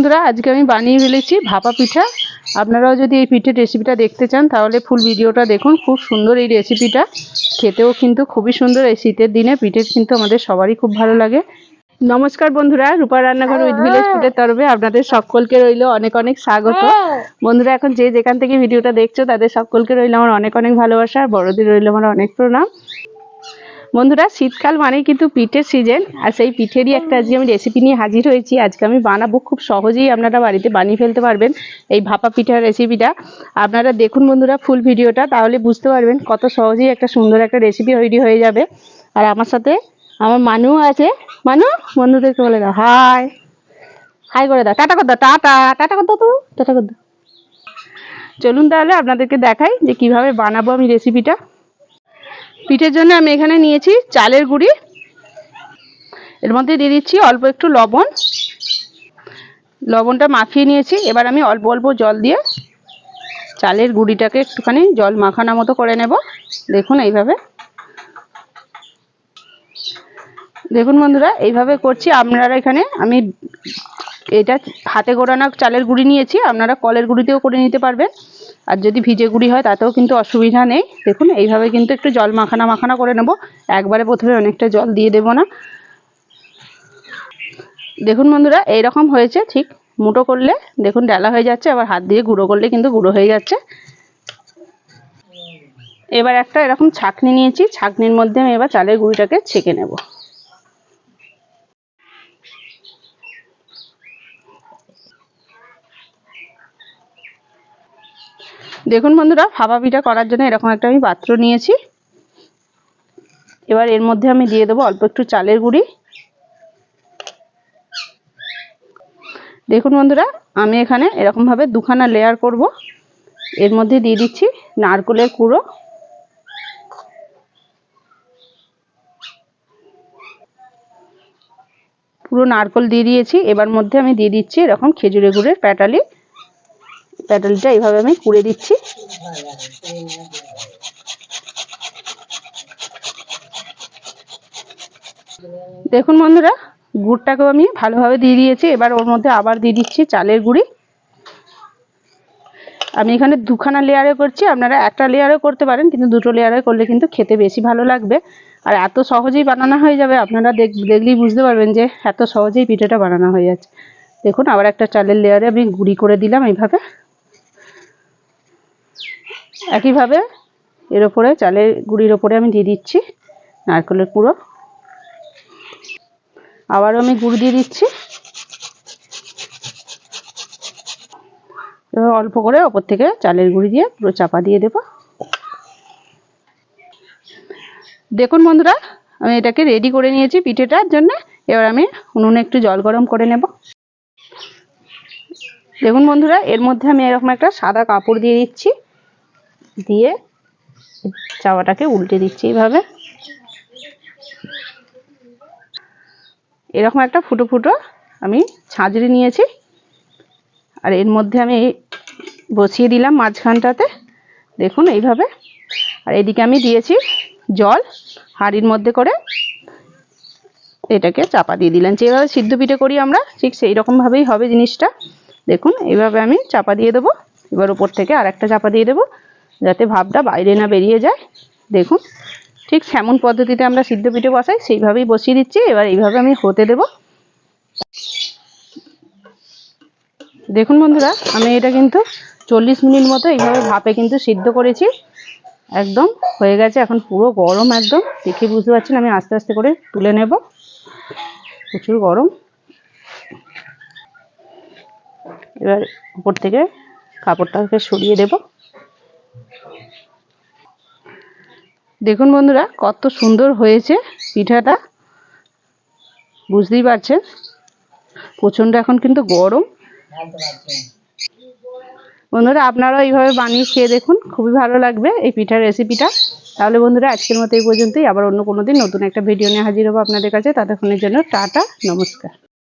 বন্ধুরা আজকে আমি বানিয়ে ফেলেছি ভাপা পিঠা। আপনারাও যদি এই পিঠের রেসিপিটা দেখতে চান তাহলে ফুল ভিডিওটা দেখুন। খুব সুন্দর এই রেসিপিটা খেতেও কিন্তু খুবই সুন্দর। এই শীতের দিনে পিঠের কিন্তু আমাদের সবারই খুব ভালো লাগে। নমস্কার বন্ধুরা রূপা রান্নাঘর উইথ ভিলেজ ফুডের তরফে আপনাদের সকলকে রইল অনেক অনেক স্বাগত। বন্ধুরা এখন যে যেখান থেকে ভিডিওটা দেখছ তাদের সকলকে রইল আমার অনেক অনেক ভালোবাসা। আর বড়দের রইল আমার অনেক প্রণাম। বন্ধুরা, শীতকাল মানেই কিন্তু পিঠের সিজন আর সেই পিঠেরই একটা আজকে আমি রেসিপি নিয়ে হাজির হয়েছি। আজকে আমি বানাবো, খুব সহজেই আপনারা বাড়িতে বানিয়ে ফেলতে পারবেন এই ভাপা পিঠার রেসিপিটা আপনারা দেখুন বন্ধুরা ফুল ভিডিওটা, তাহলে বুঝতে পারবেন কত সহজেই একটা সুন্দর একটা রেসিপি তৈরি হয়ে যাবে। আর আমার সাথে আমার মানু আছে। মানু, বন্ধুদেরকে বলে দাও হাই হাই করে দাও, টাটা কর টাটা টাটা কর দাও তো, টাটা কর চলুন তাহলে আপনাদেরকে দেখাই যে কীভাবে বানাবো আমি রেসিপিটা পিঠের জন্য আমি এখানে নিয়েছি চালের গুঁড়ি। এর মধ্যে দিয়ে দিচ্ছি অল্প একটু লবণ। লবণটা মাখিয়ে নিয়েছি। এবার আমি অল্প অল্প জল দিয়ে চালের গুঁড়িটাকে একটুখানি জল মাখানোর মতো করে নেব। দেখুন এইভাবে। দেখুন বন্ধুরা, এইভাবে করছি। আপনারা এখানে আমি এটা হাতে গোড়ানো চালের গুঁড়ি নিয়েছি। আপনারা কলের গুঁড়িতেও করে নিতে পারবেন। আর যদি ভিজে গুঁড়ি হয়, তাতেও কিন্তু অসুবিধা নেই। দেখুন, এইভাবে কিন্তু একটু জল মাখানা মাখানা করে নেব। একবারে প্রথমে অনেকটা জল দিয়ে দেব না। দেখুন বন্ধুরা, এইরকম হয়েছে, ঠিক। মুটো করলে, দেখুন ডালা হয়ে যাচ্ছে। আবার হাত দিয়ে গুঁড়ো করলে কিন্তু গুঁড়ো হয়ে যাচ্ছে। এবার একটা এরকম ছাকনি নিয়েছি। ছাকনির মধ্যে আমি এবার চালের গুঁড়িটাকে ছেঁকে নেব। দেখুন বন্ধুরা ভাপা পিঠা করার জন্য এরকম একটা আমি পাত্র নিয়েছি। এবার এর মধ্যে আমি দিয়ে দেবো অল্প একটু চালের গুঁড়ি। দেখুন বন্ধুরা, আমি এখানে এরকমভাবে দুখানা লেয়ার করব। এর মধ্যে দিয়ে দিচ্ছি নারকলের কুড়ো। পুরো নারকল দিয়ে দিয়েছি। এবার মধ্যে আমি দিয়ে দিচ্ছি এরকম খেজুরে গুড়ের প্যাটালি। প্যাডেলটা এইভাবে আমি কুড়ে দিচ্ছি। দেখুন বন্ধুরা, গুড়টাকেও আমি ভালোভাবে দিয়ে দিয়েছি। এবার ওর মধ্যে আবার দিয়ে দিচ্ছি চালের গুঁড়ি। আমি এখানে দুখানা লেয়ারে করছি। আপনারা একটা লেয়ারে করতে পারেন, কিন্তু দুটো লেয়ারে করলে কিন্তু খেতে বেশি ভালো লাগবে। আর এত সহজেই বানানো হয়ে যাবে, আপনারা দেখ দেখলেই বুঝতে পারবেন যে এত সহজেই পিঠেটা বানানো হয়ে যাচ্ছে। দেখুন, আবার একটা চালের লেয়ারে আমি গুঁড়ি করে দিলাম এইভাবে। একইভাবে এর ওপরে, চালের গুঁড়ির ওপরে আমি দিয়ে দিচ্ছি নারকেলের কুড়ো আবারও আমি গুড় দিয়ে দিচ্ছি। এবার অল্প করে ওপর থেকে চালের গুঁড়ি দিয়ে পুরো চাপা দিয়ে দেব। দেখুন বন্ধুরা, আমি এটাকে রেডি করে নিয়েছি পিঠেটার জন্য। এবার আমি উনুনে একটু জল গরম করে নেব। দেখুন বন্ধুরা, এর মধ্যে আমি এরকম একটা সাদা কাপড় দিয়ে দিচ্ছি। দিয়ে চাওয়াটাকে উল্টে দিচ্ছি এইভাবে। এরকম একটা ফুটো ফুটো আমি ছাঁচড়ি নিয়েছি। আর এর মধ্যে আমি বসিয়ে দিলাম মাঝখানটাতে। দেখুন এইভাবে। আর এদিকে আমি দিয়েছি জল, হাঁড়ির মধ্যে করে এটাকে চাপা দিয়ে দিলাম। যেভাবে সিদ্ধ পিঠে করি আমরা, ঠিক সেই রকমভাবেই হবে জিনিসটা। দেখুন, এইভাবে আমি চাপা দিয়ে দেবো। এবার উপর থেকে আর একটা চাপা দিয়ে দেবো। যাতে ভাবটা বাইরে না বেরিয়ে যায়। দেখুন, ঠিক সেমন পদ্ধতিতে আমরা সিদ্ধ পিঠে বসাই, সেইভাবেই বসিয়ে দিচ্ছি। এবার এইভাবে আমি হতে দেব। দেখুন বন্ধুরা, আমি এটা কিন্তু চল্লিশ মিনিট মতো এইভাবে ভাপে কিন্তু সিদ্ধ করেছি। একদম হয়ে গেছে, এখন পুরো গরম একদম। দেখে বুঝতে পারছেন, আমি আস্তে আস্তে করে তুলে নেব। প্রচুর গরম। এবার উপর থেকে কাপড়টাকে সরিয়ে দেবো। দেখুন বন্ধুরা, কত সুন্দর হয়েছে পিঠাটা। বুঝতেই পারছেন? প্রচণ্ড এখন কিন্তু গরম। বন্ধুরা, আপনারাও এইভাবে বানিয়ে খেয়ে দেখুন, খুবই ভালো লাগবে এই পিঠার রেসিপিটা তাহলে বন্ধুরা, আজকের মতো এই পর্যন্তই। আবার অন্য কোনো দিন নতুন একটা ভিডিও নিয়ে হাজির হব আপনাদের কাছে। ততক্ষণের জন্য টাটা, নমস্কার।